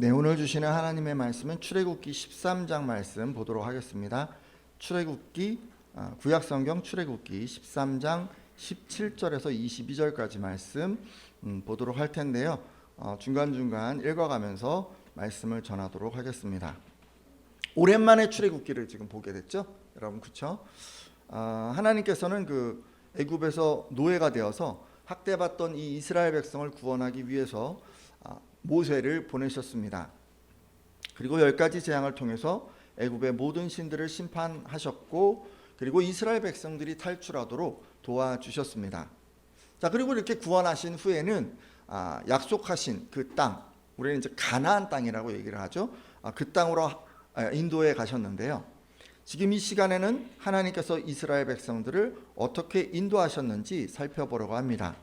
네, 오늘 주시는 하나님의 말씀은 출애굽기 13장 말씀 보도록 하겠습니다. 출애굽기 아, 구약 성경 출애굽기 13장 17절에서 22절까지 말씀 음, 보도록 할 텐데요. 어, 중간중간 읽어가면서 말씀을 전하도록 하겠습니다. 오랜만에 출애굽기를 지금 보게 됐죠, 여러분 그렇죠? 아, 하나님께서는 그 애굽에서 노예가 되어서 학대받던 이 이스라엘 백성을 구원하기 위해서 아, 모세를 보내셨습니다. 그리고 열 가지 재앙을 통해서 애굽의 모든 신들을 심판하셨고 그리고 이스라엘 백성들이 탈출하도록 도와주셨습니다. 자 그리고 이렇게 구원하신 후에는 아, 약속하신 그 땅, 우리는 이제 가나안 땅이라고 얘기를 하죠. 아, 그 땅으로 아, 인도에 가셨는데요. 지금 이 시간에는 하나님께서 이스라엘 백성들을 어떻게 인도하셨는지 살펴보려고 합니다.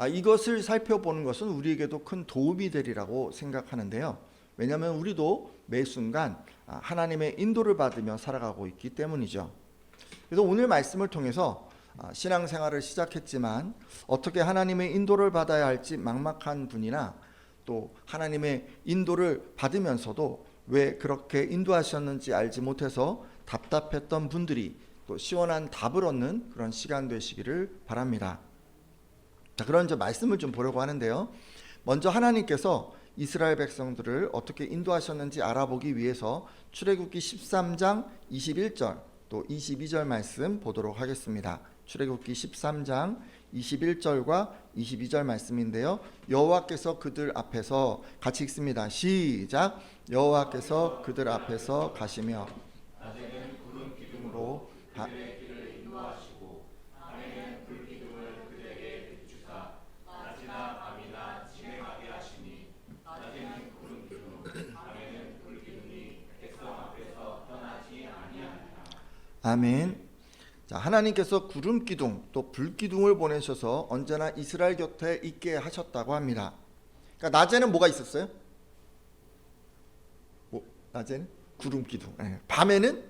아, 이것을 살펴보는 것은 우리에게도 큰 도움이 되리라고 생각하는데요. 왜냐하면 우리도 매 순간 아, 하나님의 인도를 받으며 살아가고 있기 때문이죠. 그래서 오늘 말씀을 통해서 아, 신앙생활을 시작했지만 어떻게 하나님의 인도를 받아야 할지 막막한 분이나 또 하나님의 인도를 받으면서도 왜 그렇게 인도하셨는지 알지 못해서 답답했던 분들이 또 시원한 답을 얻는 그런 시간 되시기를 바랍니다. 자, 그런 이제 말씀을 좀 보려고 하는데요. 먼저 하나님께서 이스라엘 백성들을 어떻게 인도하셨는지 알아보기 위해서 출애굽기 13장 21절 또 22절 말씀 보도록 하겠습니다. 출애굽기 13장 21절과 22절 말씀인데요. 여호와께서 그들 앞에서 같이 읽습니다. 시작. 여호와께서 그들 앞에서 가시며 기둥으로 바- 아멘. 자, 하나님께서 구름 기둥 또 불 기둥을 보내셔서 언제나 이스라엘 곁에 있게 하셨다고 합니다. 그러니까 낮에는 뭐가 있었어요? 뭐, 낮에는 구름 기둥. 예, 밤에는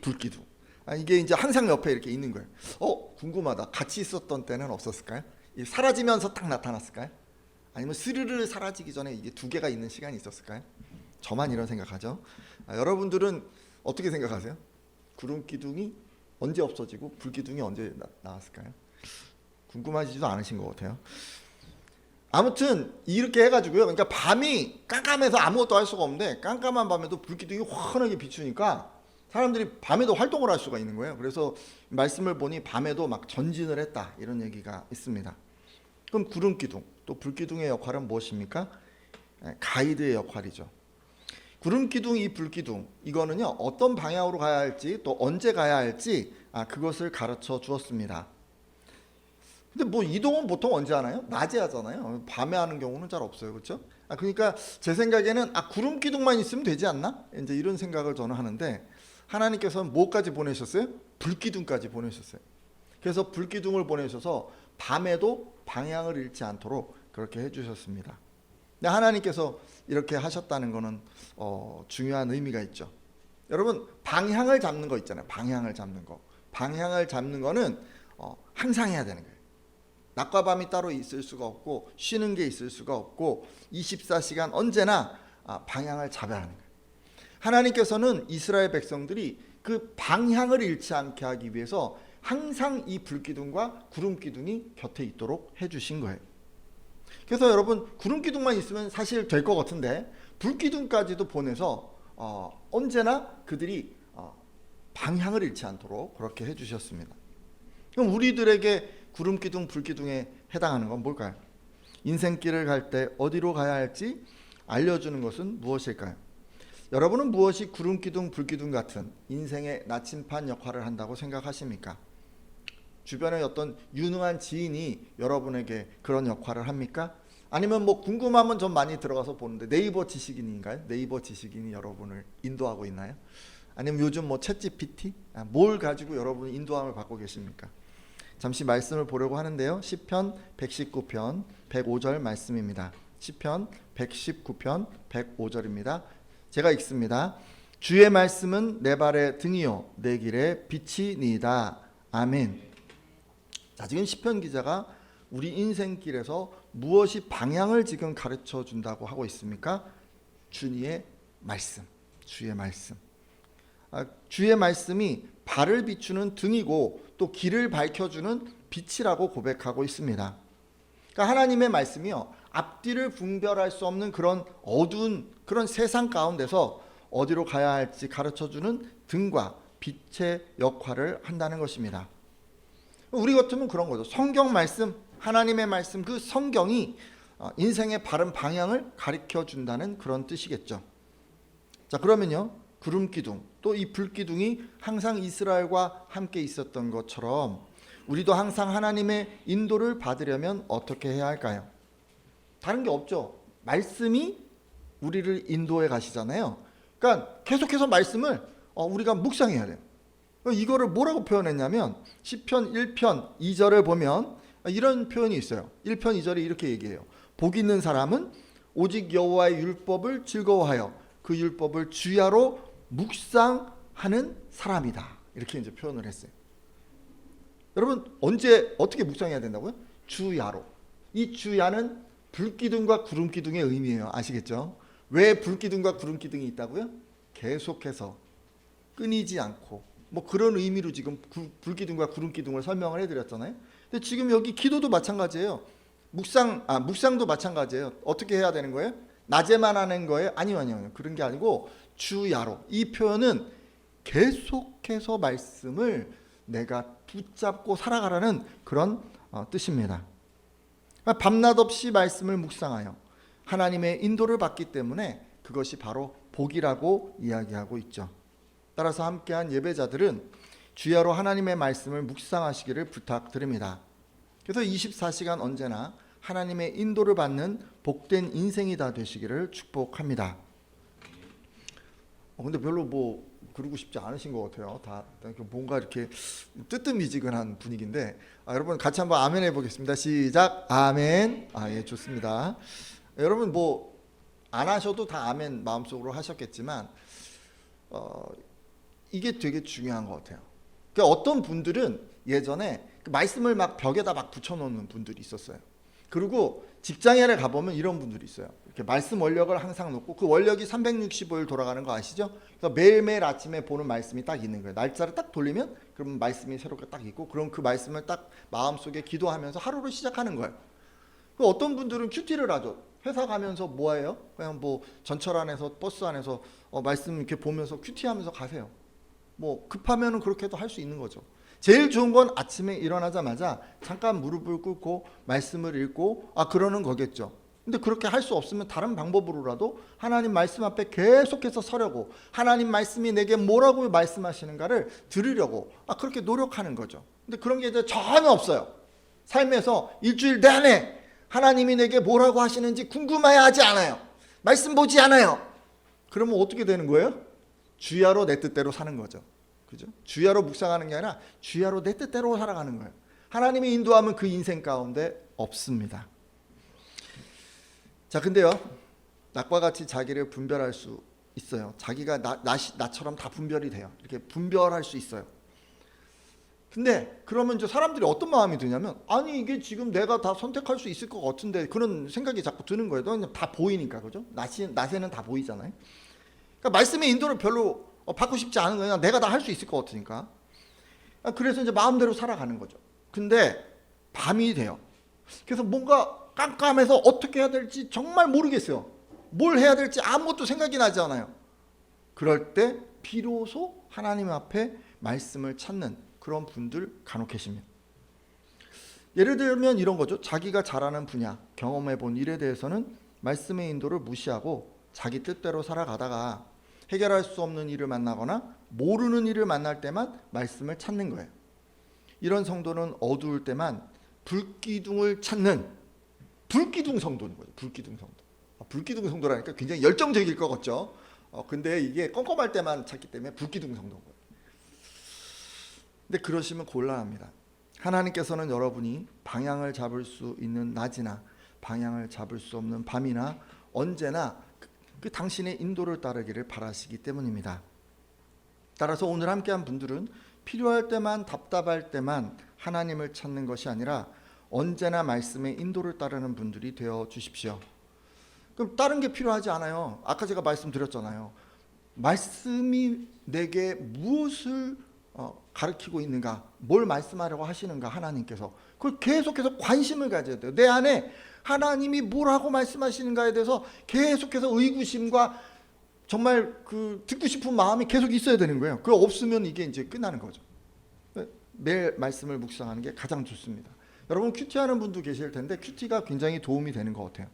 불 기둥. 아, 이게 이제 항상 옆에 이렇게 있는 거예요. 어, 궁금하다. 같이 있었던 때는 없었을까요? 이 사라지면서 딱 나타났을까요? 아니면 스르르 사라지기 전에 이게 두 개가 있는 시간이 있었을까요? 저만 이런 생각하죠. 아, 여러분들은 어떻게 생각하세요? 구름 기둥이 언제 없어지고 불 기둥이 언제 나, 나왔을까요? 궁금하지도 않으신 것 같아요. 아무튼 이렇게 해가지고요. 그러니까 밤이 깜깜해서 아무것도 할 수가 없는데 깜깜한 밤에도 불 기둥이 환하게 비추니까 사람들이 밤에도 활동을 할 수가 있는 거예요. 그래서 말씀을 보니 밤에도 막 전진을 했다 이런 얘기가 있습니다. 그럼 구름 기둥 또 불 기둥의 역할은 무엇입니까? 예, 가이드의 역할이죠. 구름 기둥, 이 불 기둥 이거는요 어떤 방향으로 가야 할지 또 언제 가야 할지 아 그것을 가르쳐 주었습니다. 근데 뭐 이동은 보통 언제 하나요? 낮에 하잖아요. 밤에 하는 경우는 잘 없어요, 그렇죠? 아 그러니까 제 생각에는 아 구름 기둥만 있으면 되지 않나? 이제 이런 생각을 저는 하는데 하나님께서는 뭐까지 보내셨어요? 불 기둥까지 보내셨어요. 그래서 불 기둥을 보내셔서 밤에도 방향을 잃지 않도록 그렇게 해주셨습니다. 근데 하나님께서 이렇게 하셨다는 것은 어, 중요한 의미가 있죠. 여러분 방향을 잡는 거 있잖아요. 방향을 잡는 거. 방향을 잡는 거는 어, 항상 해야 되는 거예요. 낮과 밤이 따로 있을 수가 없고 쉬는 게 있을 수가 없고 24시간 언제나 아, 방향을 잡아야 하는 거예요. 하나님께서는 이스라엘 백성들이 그 방향을 잃지 않게 하기 위해서 항상 이 불기둥과 구름 기둥이 곁에 있도록 해주신 거예요. 그래서 여러분 구름 기둥만 있으면 사실 될 것 같은데 불 기둥까지도 보내서 어, 언제나 그들이 어, 방향을 잃지 않도록 그렇게 해주셨습니다. 그럼 우리들에게 구름 기둥, 불 기둥에 해당하는 건 뭘까요? 인생길을 갈 때 어디로 가야 할지 알려주는 것은 무엇일까요? 여러분은 무엇이 구름 기둥, 불 기둥 같은 인생의 나침판 역할을 한다고 생각하십니까? 주변에 어떤 유능한 지인이 여러분에게 그런 역할을 합니까? 아니면 뭐 궁금하면 좀 많이 들어가서 보는데 네이버 지식인인가요? 네이버 지식인이 여러분을 인도하고 있나요? 아니면 요즘 뭐 챗GPT? 아, 뭘 가지고 여러분이 인도함을 받고 계십니까? 잠시 말씀을 보려고 하는데요. 시편 119편 105절 말씀입니다. 시편 119편 105절입니다. 제가 읽습니다. 주의 말씀은 내 발의 등이요 내 길의 빛이니이다. 아멘. 자, 지금 시편 기자가 우리 인생길에서 무엇이 방향을 지금 가르쳐 준다고 하고 있습니까? 주니의 말씀, 주의 말씀. 아, 주의 말씀이 발을 비추는 등이고 또 길을 밝혀주는 빛이라고 고백하고 있습니다. 그러니까 하나님의 말씀이요 앞뒤를 분별할 수 없는 그런 어두운 그런 세상 가운데서 어디로 가야 할지 가르쳐주는 등과 빛의 역할을 한다는 것입니다. 우리 같으면 그런 거죠. 성경 말씀, 하나님의 말씀, 그 성경이 어, 인생의 바른 방향을 가르쳐 준다는 그런 뜻이겠죠. 자, 그러면요. 구름 기둥, 또 이 불 기둥이 항상 이스라엘과 함께 있었던 것처럼 우리도 항상 하나님의 인도를 받으려면 어떻게 해야 할까요? 다른 게 없죠. 말씀이 우리를 인도해 가시잖아요. 그러니까 계속해서 말씀을 어, 우리가 묵상해야 돼요. 이거를 뭐라고 표현했냐면 시편 1편 2절을 보면 이런 표현이 있어요. 1편 2절에 이렇게 얘기해요. 복 있는 사람은 오직 여호와의 율법을 즐거워하여 그 율법을 주야로 묵상하는 사람이다. 이렇게 이제 표현을 했어요. 여러분 언제 어떻게 묵상해야 된다고요? 주야로. 이 주야는 불기둥과 구름기둥의 의미예요. 아시겠죠? 왜 불기둥과 구름기둥이 있다고요? 계속해서 끊이지 않고 뭐 그런 의미로 지금 구- 불기둥과 구름기둥을 설명을 해드렸잖아요. 근데 지금 여기 기도도 마찬가지예요. 묵상 아 묵상도 마찬가지예요. 어떻게 해야 되는 거예요? 낮에만 하는 거예요? 아니요, 아니요. 그런 게 아니고 주야로 이 표현은 계속해서 말씀을 내가 붙잡고 살아가라는 그런 어, 뜻입니다. 밤낮 없이 말씀을 묵상하여 하나님의 인도를 받기 때문에 그것이 바로 복이라고 이야기하고 있죠. 따라서 함께한 예배자들은 주야로 하나님의 말씀을 묵상하시기를 부탁드립니다. 그래서 24시간 언제나 하나님의 인도를 받는 복된 인생이 다 되시기를 축복합니다. 어, 근데 별로 뭐 그러고 싶지 않으신 것 같아요. 다 뭔가 이렇게 뜨뜻미지근한 분위기인데 아, 여러분 같이 한번 아멘 해보겠습니다. 시작 아멘. 아 예 좋습니다. 여러분 뭐 안 하셔도 다 아멘 마음속으로 하셨겠지만 어, 이게 되게 중요한 것 같아요. 그러니까 어떤 분들은 예전에 그 말씀을 막 벽에다 막 붙여놓는 분들이 있었어요. 그리고 직장에 가보면 이런 분들이 있어요. 이렇게 말씀 원력을 항상 놓고 그 원력이 365일 돌아가는 거 아시죠? 그래서 매일매일 아침에 보는 말씀이 딱 있는 거예요. 날짜를 딱 돌리면 그러면 말씀이 새롭게 딱 있고 그럼 그 말씀을 딱 마음속에 기도하면서 하루를 시작하는 거예요. 그 어떤 분들은 큐티를 하죠. 회사 가면서 뭐 해요? 그냥 뭐 전철 안에서 버스 안에서 어, 말씀 이렇게 보면서 큐티하면서 가세요. 뭐 급하면은 그렇게도 할 수 있는 거죠. 제일 좋은 건 아침에 일어나자마자 잠깐 무릎을 꿇고 말씀을 읽고 아 그러는 거겠죠. 근데 그렇게 할 수 없으면 다른 방법으로라도 하나님 말씀 앞에 계속해서 서려고 하나님 말씀이 내게 뭐라고 말씀하시는가를 들으려고 아 그렇게 노력하는 거죠. 근데 그런 게 이제 전혀 없어요. 삶에서 일주일 내내 하나님이 내게 뭐라고 하시는지 궁금해 하지 않아요. 말씀 보지 않아요. 그러면 어떻게 되는 거예요? 주야로 내 뜻대로 사는 거죠. 그죠? 주야로 묵상하는 게 아니라 주야로 내 뜻대로 살아가는 거예요. 하나님의 인도하면 그 인생 가운데 없습니다. 자, 근데요. 낙과 같이 자기를 분별할 수 있어요. 자기가 나, 나, 나처럼 다 분별이 돼요. 이렇게 분별할 수 있어요. 근데 그러면 이제 사람들이 어떤 마음이 드냐면 아니 이게 지금 내가 다 선택할 수 있을 것 같은데 그런 생각이 자꾸 드는 거예요. 다 보이니까 그죠? 낮에는 다 보이잖아요. 그러니까 말씀의 인도를 별로 어, 받고 싶지 않은 거냐 내가 다 할 수 있을 것 같으니까. 아, 그래서 이제 마음대로 살아가는 거죠. 근데 밤이 돼요. 그래서 뭔가 깜깜해서 어떻게 해야 될지 정말 모르겠어요. 뭘 해야 될지 아무것도 생각이 나지 않아요. 그럴 때 비로소 하나님 앞에 말씀을 찾는 그런 분들 간혹 계십니다. 예를 들면 이런 거죠. 자기가 잘하는 분야 경험해 본 일에 대해서는 말씀의 인도를 무시하고 자기 뜻대로 살아가다가 해결할 수 없는 일을 만나거나 모르는 일을 만날 때만 말씀을 찾는 거예요. 이런 성도는 어두울 때만 불기둥을 찾는 불기둥 성도인 거예요. 불기둥 성도. 아, 불기둥 성도라니까 굉장히 열정적일 것 같죠. 어, 근데 이게 껌껌할 때만 찾기 때문에 불기둥 성도인 거예요. 근데 그러시면 곤란합니다. 하나님께서는 여러분이 방향을 잡을 수 있는 낮이나 방향을 잡을 수 없는 밤이나 언제나 그, 그 당신의 인도를 따르기를 바라시기 때문입니다. 따라서 오늘 함께한 분들은 필요할 때만 답답할 때만 하나님을 찾는 것이 아니라 언제나 말씀의 인도를 따르는 분들이 되어 주십시오. 그럼 다른 게 필요하지 않아요. 아까 제가 말씀드렸잖아요. 말씀이 내게 무엇을 어, 가르치고 있는가, 뭘 말씀하려고 하시는가 하나님께서 그걸 계속해서 관심을 가져야 돼요. 내 안에 하나님이 뭐라고 말씀하시는가에 대해서 계속해서 의구심과 정말 그 듣고 싶은 마음이 계속 있어야 되는 거예요. 그거 없으면 이게 이제 끝나는 거죠. 매일 말씀을 묵상하는 게 가장 좋습니다. 여러분 큐티 하는 분도 계실 텐데 큐티가 굉장히 도움이 되는 것 같아요.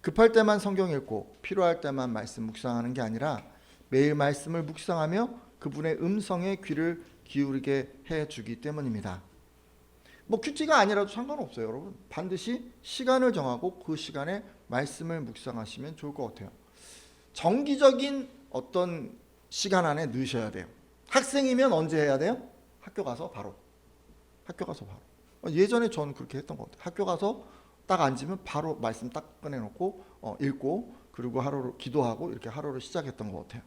급할 때만 성경 읽고 필요할 때만 말씀 묵상하는 게 아니라 매일 말씀을 묵상하며 그분의 음성에 귀를 기울이게 해 주기 때문입니다. 뭐 큐티가 아니라도 상관없어요, 여러분. 반드시 시간을 정하고 그 시간에 말씀을 묵상하시면 좋을 것 같아요. 정기적인 어떤 시간 안에 넣으셔야 돼요. 학생이면 언제 해야 돼요? 학교 가서 바로. 학교 가서 바로. 어, 예전에 전 그렇게 했던 것 같아요. 학교 가서 딱 앉으면 바로 말씀 딱 꺼내놓고 어, 읽고 그리고 하루를 기도하고 이렇게 하루를 시작했던 것 같아요.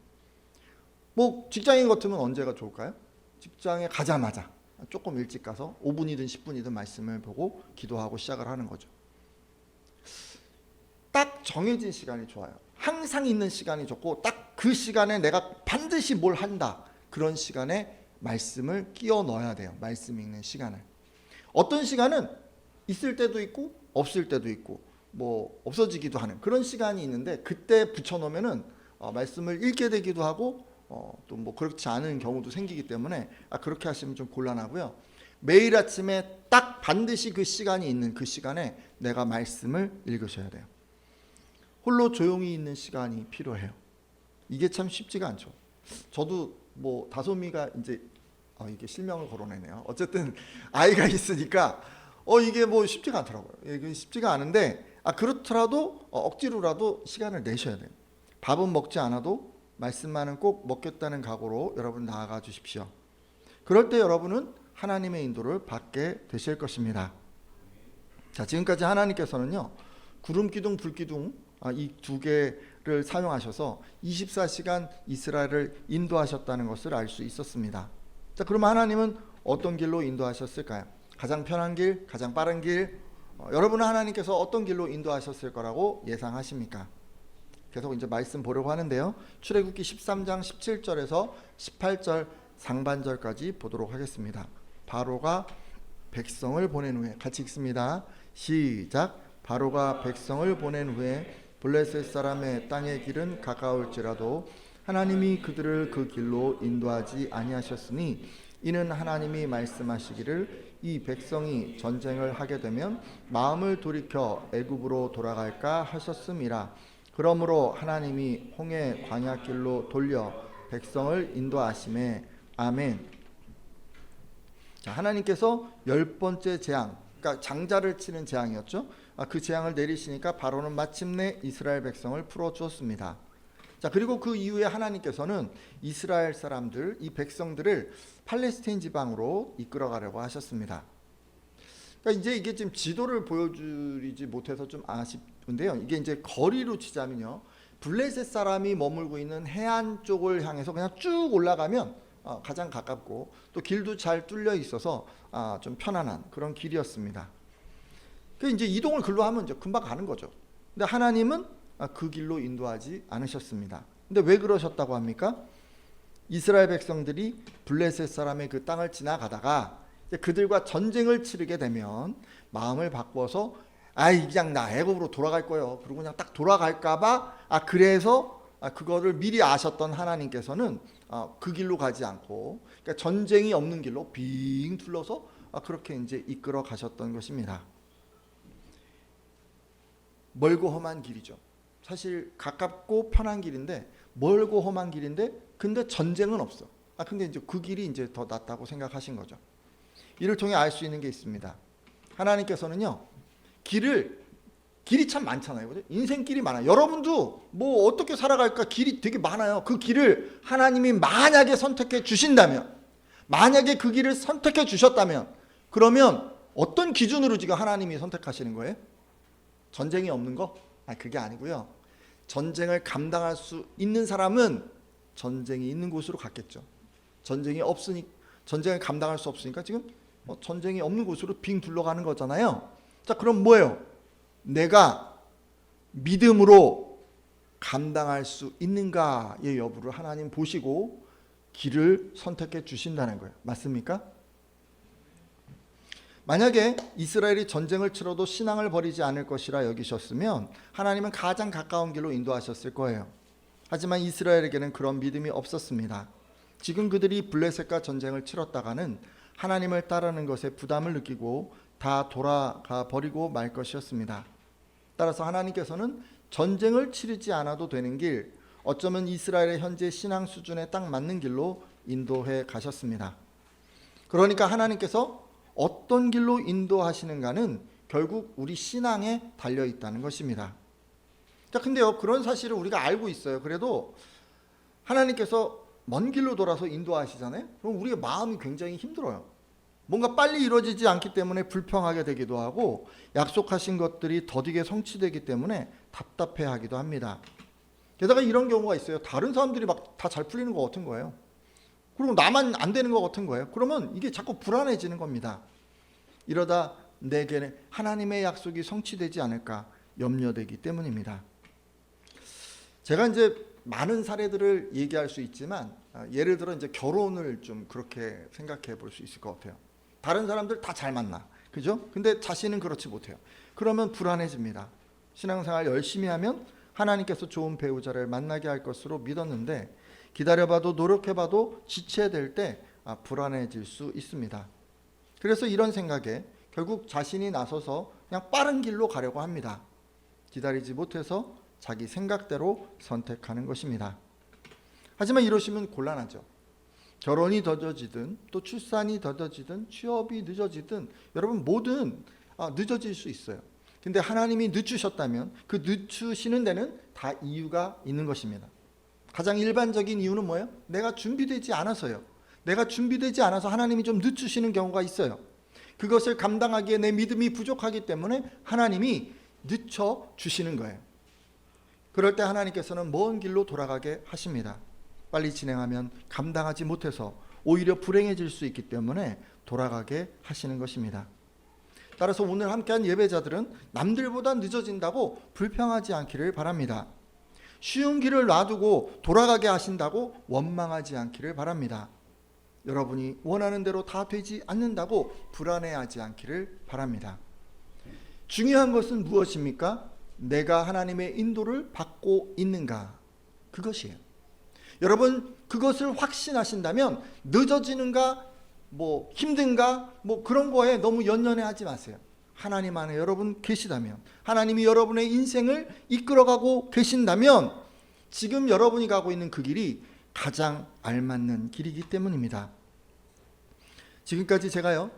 뭐 직장인 같으면 언제가 좋을까요? 직장에 가자마자 조금 일찍 가서 5분이든 10분이든 말씀을 보고 기도하고 시작을 하는 거죠. 딱 정해진 시간이 좋아요. 항상 있는 시간이 좋고 딱 그 시간에 내가 반드시 뭘 한다. 그런 시간에 말씀을 끼워 넣어야 돼요. 말씀 읽는 시간을. 어떤 시간은 있을 때도 있고 없을 때도 있고 뭐 없어지기도 하는 그런 시간이 있는데 그때 붙여 놓으면은 어, 말씀을 읽게 되기도 하고 어, 또 뭐 그렇지 않은 경우도 생기기 때문에 아, 그렇게 하시면 좀 곤란하고요. 매일 아침에 딱 반드시 그 시간이 있는 그 시간에 내가 말씀을 읽으셔야 돼요. 홀로 조용히 있는 시간이 필요해요. 이게 참 쉽지가 않죠. 저도 뭐 다솜이가 이제 어, 이게 실명을 거론했네요. 어쨌든 아이가 있으니까 어 이게 뭐 쉽지가 않더라고요. 이게 쉽지가 않은데 아 그렇더라도 어, 억지로라도 시간을 내셔야 돼요. 밥은 먹지 않아도 말씀만은 꼭 먹겠다는 각오로 여러분 나아가 주십시오. 그럴 때 여러분은 하나님의 인도를 받게 되실 것입니다. 자 지금까지 하나님께서는요 구름 기둥 불 기둥 아, 이두 개를 사용하셔서 24시간 이스라엘을 인도하셨다는 것을 알 수 있었습니다. 자 그럼 하나님은 어떤 길로 인도하셨을까요? 가장 편한 길, 가장 빠른 길. 어, 여러분은 하나님께서 어떤 길로 인도하셨을 거라고 예상하십니까? 계속 이제 말씀 보려고 하는데요. 출애굽기 13장 17절에서 18절 상반절까지 보도록 하겠습니다. 바로가 백성을 보낸 후에 같이 읽습니다. 시작. 바로가 백성을 보낸 후에 블레셋 사람의 땅의 길은 가까울지라도 하나님이 그들을 그 길로 인도하지 아니하셨으니 이는 하나님이 말씀하시기를 이 백성이 전쟁을 하게 되면 마음을 돌이켜 애굽으로 돌아갈까 하셨음이라 그러므로 하나님이 홍해 광야 길로 돌려 백성을 인도하심에 아멘. 자, 하나님께서 열 번째 재앙, 그러니까 장자를 치는 재앙이었죠. 아, 그 재앙을 내리시니까 바로는 마침내 이스라엘 백성을 풀어 주었습니다. 자, 그리고 그 이후에 하나님께서는 이스라엘 사람들, 이 백성들을 팔레스타인 지방으로 이끌어 가려고 하셨습니다. 그러니까 이제 이게 지금 지도를 보여주지 못해서 좀 아쉽 은데요. 이게 이제 거리로 치자면요. 블레셋 사람이 머물고 있는 해안 쪽을 향해서 그냥 쭉 올라가면 어, 가장 가깝고 또 길도 잘 뚫려 있어서 아, 좀 편안한 그런 길이었습니다. 그 이제 이동을 글로 하면 이제 금방 가는 거죠. 근데 하나님은 아, 그 길로 인도하지 않으셨습니다. 근데 왜 그러셨다고 합니까? 이스라엘 백성들이 블레셋 사람의 그 땅을 지나가다가 그들과 전쟁을 치르게 되면 마음을 바꿔서 아이 그냥 나 애굽으로 돌아갈 거예요. 그리고 그냥 딱 돌아갈까봐 아 그래서 아, 그거를 미리 아셨던 하나님께서는 아, 그 길로 가지 않고 그러니까 전쟁이 없는 길로 빙 둘러서 아, 그렇게 이제 이끌어 가셨던 것입니다. 멀고 험한 길이죠. 사실 가깝고 편한 길인데 멀고 험한 길인데 근데 전쟁은 없어. 아 근데 이제 그 길이 이제 더 낫다고 생각하신 거죠. 이를 통해 알 수 있는 게 있습니다. 하나님께서는요 길을 길이 참 많잖아요. 그죠? 인생길이 많아요. 여러분도 뭐 어떻게 살아갈까 길이 되게 많아요. 그 길을 하나님이 만약에 선택해 주신다면, 만약에 그 길을 선택해 주셨다면, 그러면 어떤 기준으로 지금 하나님이 선택하시는 거예요? 전쟁이 없는 거? 아, 그게 아니고요. 전쟁을 감당할 수 있는 사람은 전쟁이 있는 곳으로 갔겠죠. 전쟁이 없으니 전쟁을 감당할 수 없으니까 지금 뭐 전쟁이 없는 곳으로 빙 둘러가는 거잖아요. 자, 그럼 뭐예요? 내가 믿음으로 감당할 수 있는가의 여부를 하나님 보시고 길을 선택해 주신다는 거예요. 맞습니까? 만약에 이스라엘이 전쟁을 치러도 신앙을 버리지 않을 것이라 여기셨으면 하나님은 가장 가까운 길로 인도하셨을 거예요. 하지만 이스라엘에게는 그런 믿음이 없었습니다. 지금 그들이 블레셋과 전쟁을 치렀다가는 하나님을 따르는 것에 부담을 느끼고 다 돌아가 버리고 말 것이었습니다. 따라서 하나님께서는 전쟁을 치르지 않아도 되는 길, 어쩌면 이스라엘의 현재 신앙 수준에 딱 맞는 길로 인도해 가셨습니다. 그러니까 하나님께서 어떤 길로 인도하시는가는 결국 우리 신앙에 달려 있다는 것입니다. 자, 근데요, 그런 사실을 우리가 알고 있어요. 그래도 하나님께서 먼 길로 돌아서 인도하시잖아요. 그럼 우리의 마음이 굉장히 힘들어요. 뭔가 빨리 이루어지지 않기 때문에 불평하게 되기도 하고 약속하신 것들이 더디게 성취되기 때문에 답답해 하기도 합니다. 게다가 이런 경우가 있어요. 다른 사람들이 막 다 잘 풀리는 것 같은 거예요. 그리고 나만 안 되는 것 같은 거예요. 그러면 이게 자꾸 불안해지는 겁니다. 이러다 내게 하나님의 약속이 성취되지 않을까 염려되기 때문입니다. 제가 이제 많은 사례들을 얘기할 수 있지만 아, 예를 들어 이제 결혼을 좀 그렇게 생각해 볼 수 있을 것 같아요. 다른 사람들 다 잘 만나. 그죠? 근데 자신은 그렇지 못해요. 그러면 불안해집니다. 신앙생활 열심히 하면 하나님께서 좋은 배우자를 만나게 할 것으로 믿었는데 기다려봐도 노력해봐도 지체될 때 아, 불안해질 수 있습니다. 그래서 이런 생각에 결국 자신이 나서서 그냥 빠른 길로 가려고 합니다. 기다리지 못해서 자기 생각대로 선택하는 것입니다. 하지만 이러시면 곤란하죠. 결혼이 더뎌지든 또 출산이 더뎌지든 취업이 늦어지든 여러분 뭐든 아, 늦어질 수 있어요. 근데 하나님이 늦추셨다면 그 늦추시는 데는 다 이유가 있는 것입니다. 가장 일반적인 이유는 뭐예요? 내가 준비되지 않아서요. 내가 준비되지 않아서 하나님이 좀 늦추시는 경우가 있어요. 그것을 감당하기에 내 믿음이 부족하기 때문에 하나님이 늦춰 주시는 거예요. 그럴 때 하나님께서는 먼 길로 돌아가게 하십니다. 빨리 진행하면 감당하지 못해서 오히려 불행해질 수 있기 때문에 돌아가게 하시는 것입니다. 따라서 오늘 함께한 예배자들은 남들보다 늦어진다고 불평하지 않기를 바랍니다. 쉬운 길을 놔두고 돌아가게 하신다고 원망하지 않기를 바랍니다. 여러분이 원하는 대로 다 되지 않는다고 불안해하지 않기를 바랍니다. 중요한 것은 무엇입니까? 내가 하나님의 인도를 받고 있는가? 그것이에요. 여러분 그것을 확신하신다면 늦어지는가 뭐 힘든가 뭐 그런 거에 너무 연연해 하지 마세요. 하나님 안에 여러분 계시다면 하나님이 여러분의 인생을 이끌어가고 계신다면 지금 여러분이 가고 있는 그 길이 가장 알맞는 길이기 때문입니다. 지금까지 제가요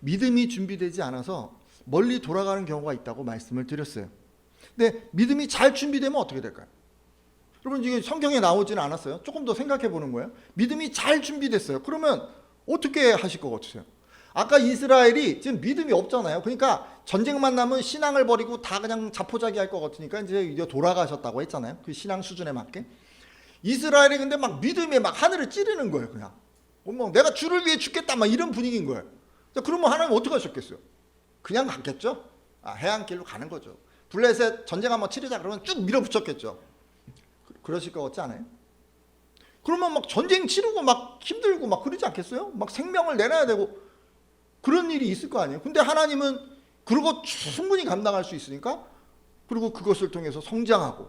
믿음이 준비되지 않아서 멀리 돌아가는 경우가 있다고 말씀을 드렸어요. 근데 믿음이 잘 준비되면 어떻게 될까요? 여러분 이게 성경에 나오지는 않았어요. 조금 더 생각해 보는 거예요. 믿음이 잘 준비됐어요. 그러면 어떻게 하실 것 같으세요? 아까 이스라엘이 지금 믿음이 없잖아요. 그러니까 전쟁만 나면 신앙을 버리고 다 그냥 자포자기 할 것 같으니까 이제 이제 돌아가셨다고 했잖아요. 그 신앙 수준에 맞게. 이스라엘이 근데 막 믿음에 막 하늘을 찌르는 거예요. 그냥. 뭐 내가 주를 위해 죽겠다 막 이런 분위기인 거예요. 자, 그러면 하나님 어떻게 하셨겠어요? 그냥 갔겠죠? 아, 해안길로 가는 거죠. 블레셋 전쟁 한번 치르자 그러면 쭉 밀어붙였겠죠. 그- 그러실 것 같지 않아요? 그러면 막 전쟁 치르고 막 힘들고 막 그러지 않겠어요? 막 생명을 내놔야 되고 그런 일이 있을 거 아니에요. 근데 하나님은 그러고 충분히 감당할 수 있으니까 그리고 그것을 통해서 성장하고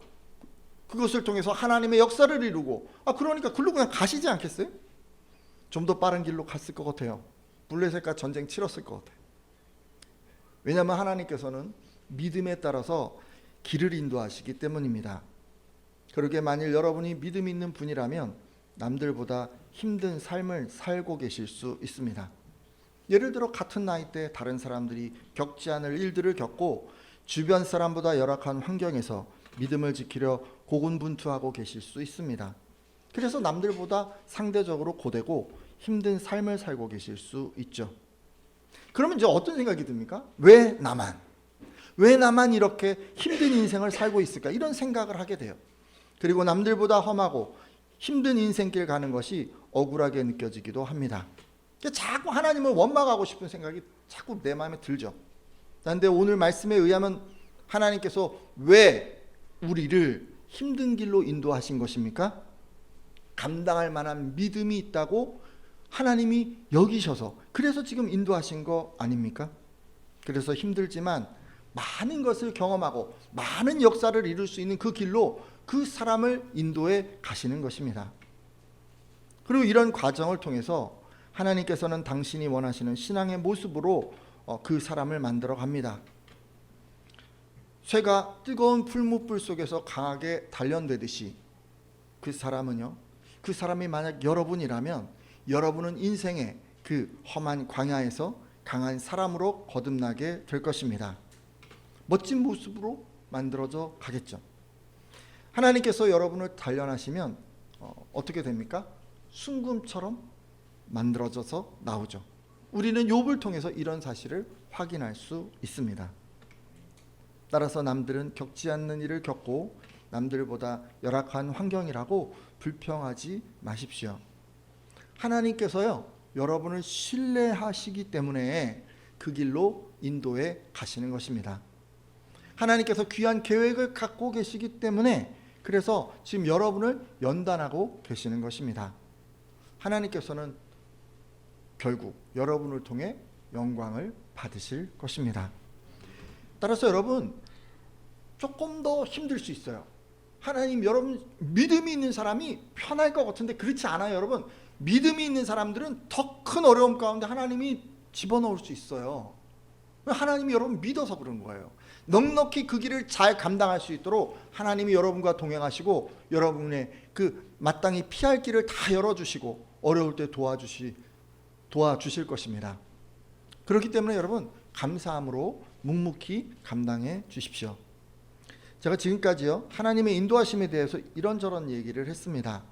그것을 통해서 하나님의 역사를 이루고 아 그러니까 글로 그냥 가시지 않겠어요? 좀 더 빠른 길로 갔을 것 같아요. 블레셋과 전쟁 치렀을 것 같아요. 왜냐하면 하나님께서는 믿음에 따라서 길을 인도하시기 때문입니다. 그러게 만일 여러분이 믿음 있는 분이라면 남들보다 힘든 삶을 살고 계실 수 있습니다. 예를 들어 같은 나이 때 다른 사람들이 겪지 않을 일들을 겪고 주변 사람보다 열악한 환경에서 믿음을 지키려 고군분투하고 계실 수 있습니다. 그래서 남들보다 상대적으로 고되고 힘든 삶을 살고 계실 수 있죠. 그러면 이제 어떤 생각이 듭니까? 왜 나만? 왜 나만 이렇게 힘든 인생을 살고 있을까? 이런 생각을 하게 돼요. 그리고 남들보다 험하고 힘든 인생길 가는 것이 억울하게 느껴지기도 합니다. 자꾸 하나님을 원망하고 싶은 생각이 자꾸 내 마음에 들죠. 그런데 오늘 말씀에 의하면 하나님께서 왜 우리를 힘든 길로 인도하신 것입니까? 감당할 만한 믿음이 있다고 하나님이 여기셔서 그래서 지금 인도하신 거 아닙니까? 그래서 힘들지만 많은 것을 경험하고 많은 역사를 이룰 수 있는 그 길로 그 사람을 인도해 가시는 것입니다. 그리고 이런 과정을 통해서 하나님께서는 당신이 원하시는 신앙의 모습으로 어, 그 사람을 만들어 갑니다. 쇠가 뜨거운 풀무불 속에서 강하게 단련되듯이 그 사람은요. 그 사람이 만약 여러분이라면 여러분은 인생의 그 험한 광야에서 강한 사람으로 거듭나게 될 것입니다. 멋진 모습으로 만들어져 가겠죠. 하나님께서 여러분을 단련하시면 어, 어떻게 됩니까? 순금처럼 만들어져서 나오죠. 우리는 욥을 통해서 이런 사실을 확인할 수 있습니다. 따라서 남들은 겪지 않는 일을 겪고 남들보다 열악한 환경이라고 불평하지 마십시오. 하나님께서요 여러분을 신뢰하시기 때문에 그 길로 인도해 가시는 것입니다. 하나님께서 귀한 계획을 갖고 계시기 때문에 그래서 지금 여러분을 연단하고 계시는 것입니다. 하나님께서는 결국 여러분을 통해 영광을 받으실 것입니다. 따라서 여러분 조금 더 힘들 수 있어요. 하나님 여러분 믿음이 있는 사람이 편할 것 같은데 그렇지 않아요, 여러분. 믿음이 있는 사람들은 더 큰 어려움 가운데 하나님이 집어넣을 수 있어요. 하나님이 여러분 믿어서 그런 거예요. 넉넉히 그 길을 잘 감당할 수 있도록 하나님이 여러분과 동행하시고 여러분의 그 마땅히 피할 길을 다 열어주시고 어려울 때 도와주시 도와주실 것입니다. 그렇기 때문에 여러분 감사함으로 묵묵히 감당해 주십시오. 제가 지금까지요 하나님의 인도하심에 대해서 이런저런 얘기를 했습니다.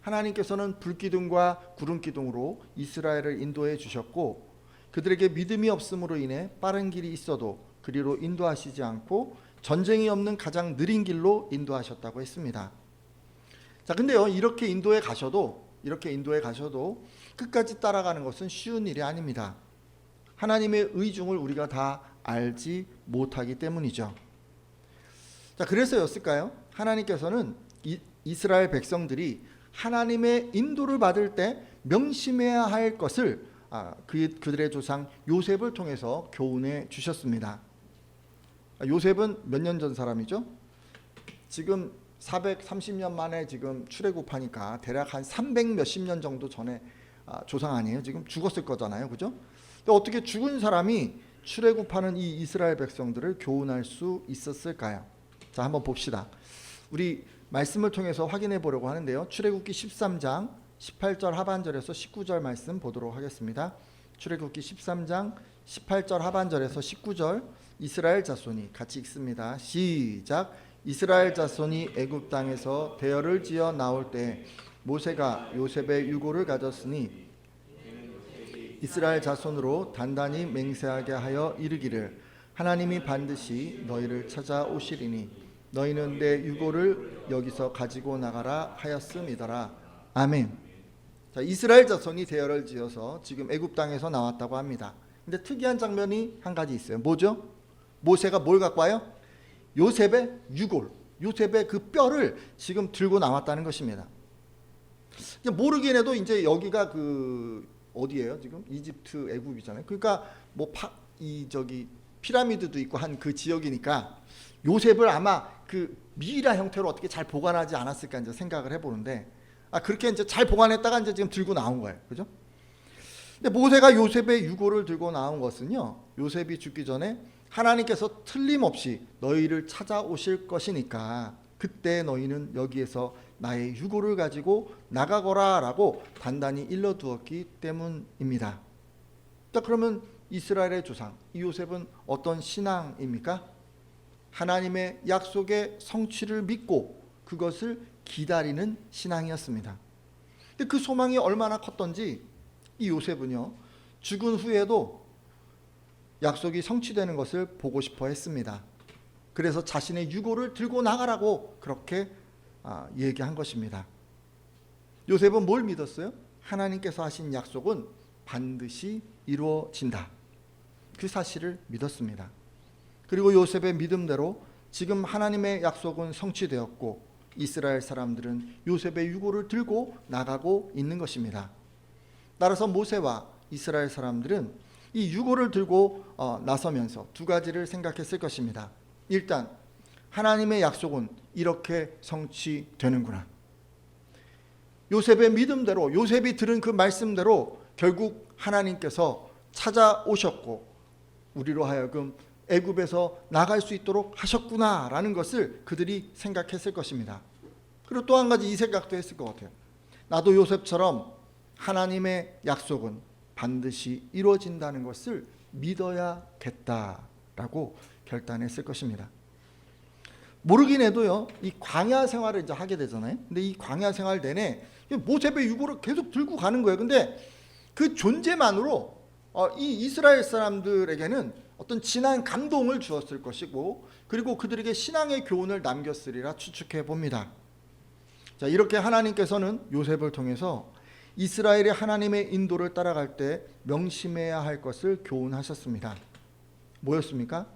하나님께서는 불기둥과 구름기둥으로 이스라엘을 인도해 주셨고 그들에게 믿음이 없음으로 인해 빠른 길이 있어도 그리로 인도하시지 않고 전쟁이 없는 가장 느린 길로 인도하셨다고 했습니다. 자, 근데요 이렇게 인도에 가셔도 이렇게 인도에 가셔도 끝까지 따라가는 것은 쉬운 일이 아닙니다. 하나님의 의중을 우리가 다 알지 못하기 때문이죠. 자, 그래서였을까요? 하나님께서는 이, 이스라엘 백성들이 하나님의 인도를 받을 때 명심해야 할 것을 아, 그, 그들의 조상 요셉을 통해서 교훈해 주셨습니다. 아, 요셉은 몇 년 전 사람이죠? 지금 430년 만에 지금 출애굽하니까 대략 한 300 몇십 년 정도 전에 아, 조상 아니에요? 지금 죽었을 거잖아요, 그죠? 근데 어떻게 죽은 사람이 출애굽하는 이 이스라엘 백성들을 교훈할 수 있었을까요? 자, 한번 봅시다. 우리 말씀을 통해서 확인해 보려고 하는데요. 출애굽기 13장 18절 하반절에서 19절 말씀 보도록 하겠습니다. 출애굽기 13장 18절 하반절에서 19절 이스라엘 자손이 같이 읽습니다. 시작. 이스라엘 자손이 애굽 땅에서 대열을 지어 나올 때 모세가 요셉의 유고를 가졌으니 이스라엘 자손으로 단단히 맹세하게 하여 이르기를 하나님이 반드시 너희를 찾아오시리니 너희는 내 유고를 여기서 가지고 나가라 하였음이더라. 아멘. 자, 이스라엘 자손이 대열을 지어서 지금 애굽 땅에서 나왔다고 합니다. 근데 특이한 장면이 한 가지 있어요. 뭐죠? 모세가 뭘 갖고 와요? 요셉의 유골, 요셉의 그 뼈를 지금 들고 나왔다는 것입니다. 모르긴 해도 이제 여기가 그 어디예요? 지금 이집트 애굽이잖아요. 그러니까 뭐 이 저기 피라미드도 있고 한 그 지역이니까 요셉을 아마 그 미이라 형태로 어떻게 잘 보관하지 않았을까 이제 생각을 해보는데 아 그렇게 이제 잘 보관했다가 이제 지금 들고 나온 거예요, 그죠? 근데 모세가 요셉의 유고를 들고 나온 것은요, 요셉이 죽기 전에 하나님께서 틀림없이 너희를 찾아오실 것이니까 그때 너희는 여기에서 나의 유고를 가지고 나가거라라고 단단히 일러두었기 때문입니다. 자 그러면 이스라엘의 조상 이 요셉은 어떤 신앙입니까? 하나님의 약속의 성취를 믿고 그것을 기다리는 신앙이었습니다. 근데 그 소망이 얼마나 컸던지 이 요셉은요 죽은 후에도 약속이 성취되는 것을 보고 싶어 했습니다. 그래서 자신의 유고를 들고 나가라고 그렇게 아, 얘기한 것입니다. 요셉은 뭘 믿었어요? 하나님께서 하신 약속은 반드시 이루어진다. 그 사실을 믿었습니다. 그리고 요셉의 믿음대로 지금 하나님의 약속은 성취되었고 이스라엘 사람들은 요셉의 유고를 들고 나가고 있는 것입니다. 따라서 모세와 이스라엘 사람들은 이 유고를 들고 어, 나서면서 두 가지를 생각했을 것입니다. 일단 하나님의 약속은 이렇게 성취되는구나. 요셉의 믿음대로 요셉이 들은 그 말씀대로 결국 하나님께서 찾아오셨고 우리로 하여금 애굽에서 나갈 수 있도록 하셨구나라는 것을 그들이 생각했을 것입니다. 그리고 또 한 가지 이 생각도 했을 것 같아요. 나도 요셉처럼 하나님의 약속은 반드시 이루어진다는 것을 믿어야겠다라고 결단했을 것입니다. 모르긴 해도요, 이 광야 생활을 이제 하게 되잖아요. 근데 이 광야 생활 내내 모세의 유고를 계속 들고 가는 거예요. 근데 그 존재만으로 어, 이 이스라엘 사람들에게는 어떤 진한 감동을 주었을 것이고, 그리고 그들에게 신앙의 교훈을 남겼으리라 추측해 봅니다. 자, 이렇게 하나님께서는 요셉을 통해서 이스라엘이 하나님의 인도를 따라갈 때 명심해야 할 것을 교훈하셨습니다. 뭐였습니까?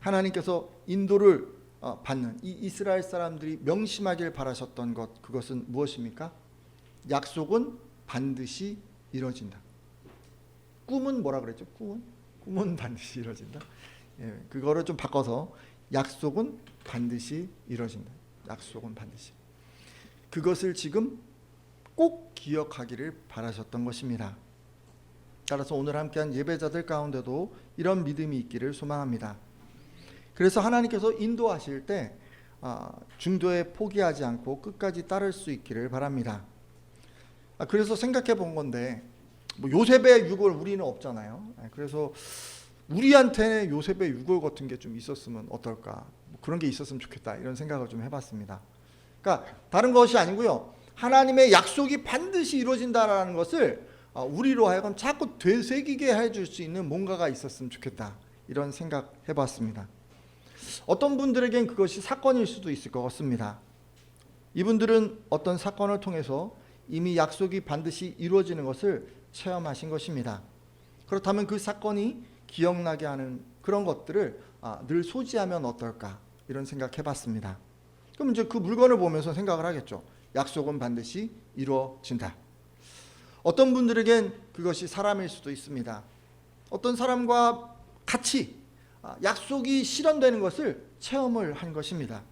하나님께서 인도를 어, 받는 이 이스라엘 사람들이 명심하길 바라셨던 것 그것은 무엇입니까? 약속은 반드시 이루어진다. 꿈은 뭐라 그랬죠? 꿈은 꿈은 반드시 이루어진다. 예, 그거를 좀 바꿔서 약속은 반드시 이루어진다. 약속은 반드시. 그것을 지금 꼭 기억하기를 바라셨던 것입니다. 따라서 오늘 함께한 예배자들 가운데도 이런 믿음이 있기를 소망합니다. 그래서 하나님께서 인도하실 때 아, 중도에 포기하지 않고 끝까지 따를 수 있기를 바랍니다. 아, 그래서 생각해 본 건데 뭐 요셉의 유골 우리는 없잖아요. 아, 그래서 우리한테 요셉의 유골 같은 게 좀 있었으면 어떨까? 뭐 그런 게 있었으면 좋겠다 이런 생각을 좀 해봤습니다. 그러니까 다른 것이 아니고요. 하나님의 약속이 반드시 이루어진다라는 것을 아, 우리로 하여금 자꾸 되새기게 해줄 수 있는 뭔가가 있었으면 좋겠다 이런 생각 해봤습니다. 어떤 분들에겐 그것이 사건일 수도 있을 것 같습니다. 이분들은 어떤 사건을 통해서 이미 약속이 반드시 이루어지는 것을 체험하신 것입니다. 그렇다면 그 사건이 기억나게 하는 그런 것들을 아, 늘 소지하면 어떨까 이런 생각해봤습니다. 그럼 이제 그 물건을 보면서 생각을 하겠죠. 약속은 반드시 이루어진다. 어떤 분들에겐 그것이 사람일 수도 있습니다. 어떤 사람과 같이 아, 약속이 실현되는 것을 체험을 한 것입니다.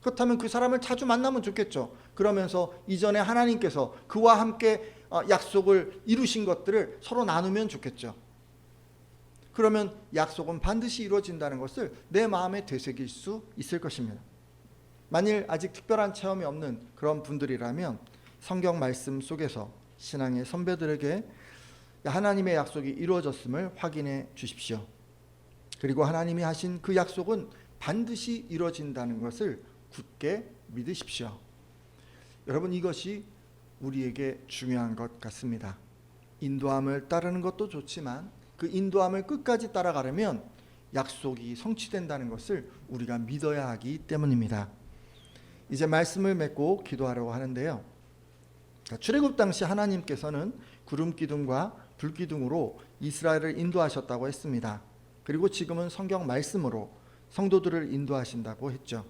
그렇다면 그 사람을 자주 만나면 좋겠죠. 그러면서 이전에 하나님께서 그와 함께 어, 약속을 이루신 것들을 서로 나누면 좋겠죠. 그러면 약속은 반드시 이루어진다는 것을 내 마음에 되새길 수 있을 것입니다. 만일 아직 특별한 체험이 없는 그런 분들이라면 성경 말씀 속에서 신앙의 선배들에게 하나님의 약속이 이루어졌음을 확인해 주십시오. 그리고 하나님이 하신 그 약속은 반드시 이루어진다는 것을 굳게 믿으십시오. 여러분 이것이 우리에게 중요한 것 같습니다. 인도함을 따르는 것도 좋지만 그 인도함을 끝까지 따라가려면 약속이 성취된다는 것을 우리가 믿어야 하기 때문입니다. 이제 말씀을 맺고 기도하려고 하는데요. 출애굽 당시 하나님께서는 구름 기둥과 불 기둥으로 이스라엘을 인도하셨다고 했습니다. 그리고 지금은 성경 말씀으로 성도들을 인도하신다고 했죠.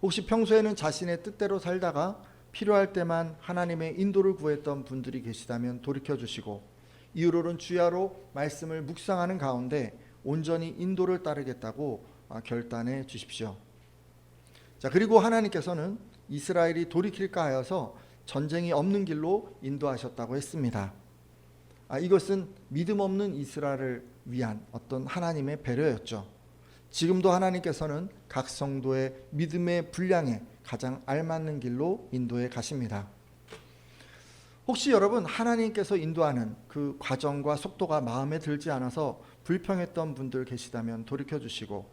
혹시 평소에는 자신의 뜻대로 살다가 필요할 때만 하나님의 인도를 구했던 분들이 계시다면 돌이켜 주시고 이후로는 주야로 말씀을 묵상하는 가운데 온전히 인도를 따르겠다고 아, 결단해 주십시오. 자, 그리고 하나님께서는 이스라엘이 돌이킬까 하여서 전쟁이 없는 길로 인도하셨다고 했습니다. 아, 이것은 믿음 없는 이스라엘을 위한 어떤 하나님의 배려였죠. 지금도 하나님께서는 각 성도의 믿음의 분량에 가장 알맞는 길로 인도해 가십니다. 혹시 여러분 하나님께서 인도하는 그 과정과 속도가 마음에 들지 않아서 불평했던 분들 계시다면 돌이켜 주시고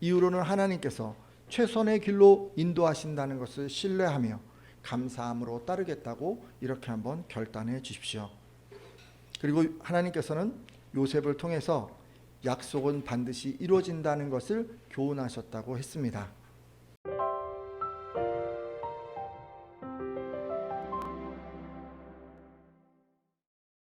이후로는 하나님께서 최선의 길로 인도하신다는 것을 신뢰하며 감사함으로 따르겠다고 이렇게 한번 결단해 주십시오. 그리고 하나님께서는 요셉을 통해서 약속은 반드시 이루어진다는 것을 교훈하셨다고 했습니다.